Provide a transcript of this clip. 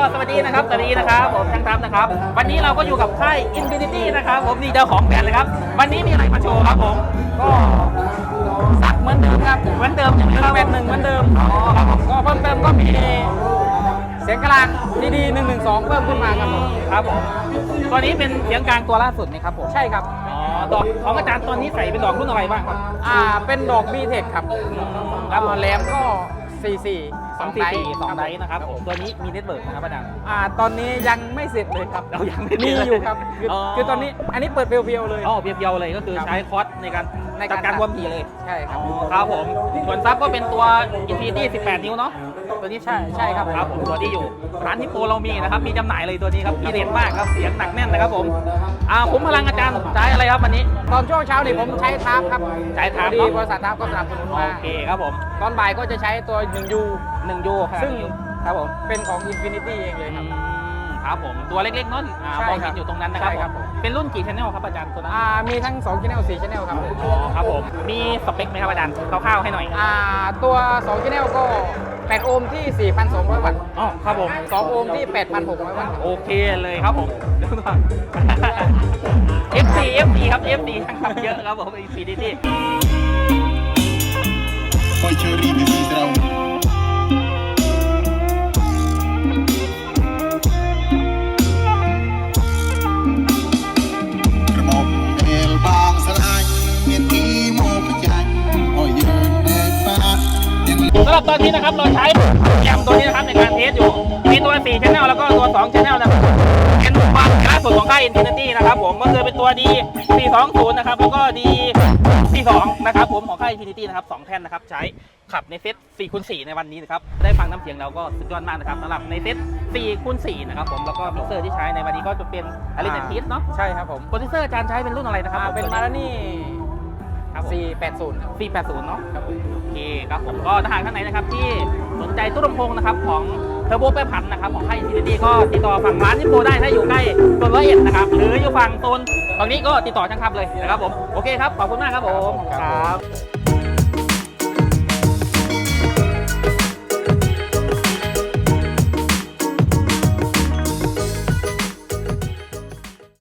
สวัสดีนะครับสวัสดีนะครับผมช่างทัพนะครับ วันนี้เราก็อยู่กับค่าย Infinity นะครับผมนี่เจ้าของแบรนด์เลยครับ วันนี้มีอะไรมาโชว์ครับผมก็สักเหมือนเดิมครับเหมือนเดิมอย่างหนึ่เดิงมเป็นหนึ่งเหมือนเดิมอ๋อครับผมก็เพิ่มเติมก็มีเสียงกลางดีๆหนึ่งหนึ่งสองเพิ่มขึ้นมาครับผมครับผมตัวนี้เป็นเสียงกลางตัวล่าสุดนี่ครับผมใช่ครับอ๋อดอกของอาจารย์ตัวนี้ใส่เป็นดอกรุ่นอะไรบ้างครับอ่าเป็นดอกบีเทคครับครับผมอ่าแหลมก็ สี่สี่สองสี่สี่สองไดร์นะครับผมตัวนี้มีเน็ตเบิร์กนะครับอาจารย์ อ่าตอนนี้ยังไม่เสร็จเลยครับเรายังไม่มีเสร็จอยู่ครับคืออ๋อคือตอนนี้อันนี้เปิดเพียวๆเลย อ๋อเพียวๆเลยก็คือครับ ใช้คอร์สในการ ในจักาดรการรวมทีเลย ใช่ครับอ๋อครับผมส่วนซับก็เป็นตัว Infinity 18 นิ้วเนาะตัวนี้ใช่ใช่ครับครับผมตัวที่อยู่ร้านฮิปโปเรามีนะครับมีจำหน่ายเลยตัวนี้ครับมีเด็ดมากครับเสียงหนักแน่นนะครับผมอ่าผมพลังอาจารย์ใช้อะไรครับวันนี้ ตอนช่วงเช้านี่ผมใช้ทาร์ปครับใช้ทาร์ปพอดีเนอะบริษัททาร์ปก็สนับสนุนโอมาเคครับผมตอนบ่ายก็จะใช้ตัวหนึ่งยูหนึ่งยูซึ่งครับผมเป็นของ Infinity เองเลยครับอืมครับผมตัวเล็กๆเนาะอ่าใช่มองครัเห็บนอยู่ตรงนั้นนะครับใช่ครับผมผมเป็นรุ่นกี่ชแนลครับอาจารย์ตัวนั้นอ่ามีทั้ง2 channel 4 channel ครับอ๋อครับผ ม มีสเปคไหมครับอาจารย์คร่าวๆให้หน่อยอ่าตัว2 channel ก็ 8 โอห์มที่ 4,200 วัตต์อ๋อครับผม 2โอห์มที่ 8,600 วัตต์ โอเคเลยครับผมเดี๋ยวก่อน F4 F4 ครับ F4 ช่างทำเยอะครับผม Infinity Poi ci arrivi vedrà un สำหรับตอนนี้นะครับเราใช้แอมตัวนี้นะครับในการเทสอยู่มีตัว4 channel แล้วก็ตัว2 channel นะครับเป็นความล่าสุดของค่าย Infinity นะครับผมก็คือเป็นตัว D 420นะครับแล้วก็ D 42นะครับผมของค่าย Infinity นะครับ2แท่นนะครับใช้ขับในเซต4คูณ4ในวันนี้นะครับได้ฟังน้ำเสียงเราก็สุดยอดมากนะครับสำหรับในเซต4คูณ4นะครับผมแล้วก็มิกเซอร์ที่ใช้ในวันนี้ก็จะเป็นอลิเนทิสเนาะใช่ครับผมโปรดิวเซอร์อาจารย์ใช้เป็นรุ่นอะไรนะครับอ่าเป็นมารานี่ครับผม480ครับ480เนาะครับผมโอเคครับผมก็ถ้าหากท่านไหนนะครับที่สนใจตู้ลำโพงนะครับของเทอร์โบแปรผันนะครับของค่ายอินฟินิตี้ก็ติดต่อฝั่งร้านที่โปได้ถ้าอยู่ใกล้โซนร้อยเอ็ดนะครับหรืออยู่ฝั่งโซนฝั่งนี้ก็ติดต่อช่างทัพเลยนะครับผมโอเคครับขอบคุณมากครับผมครับ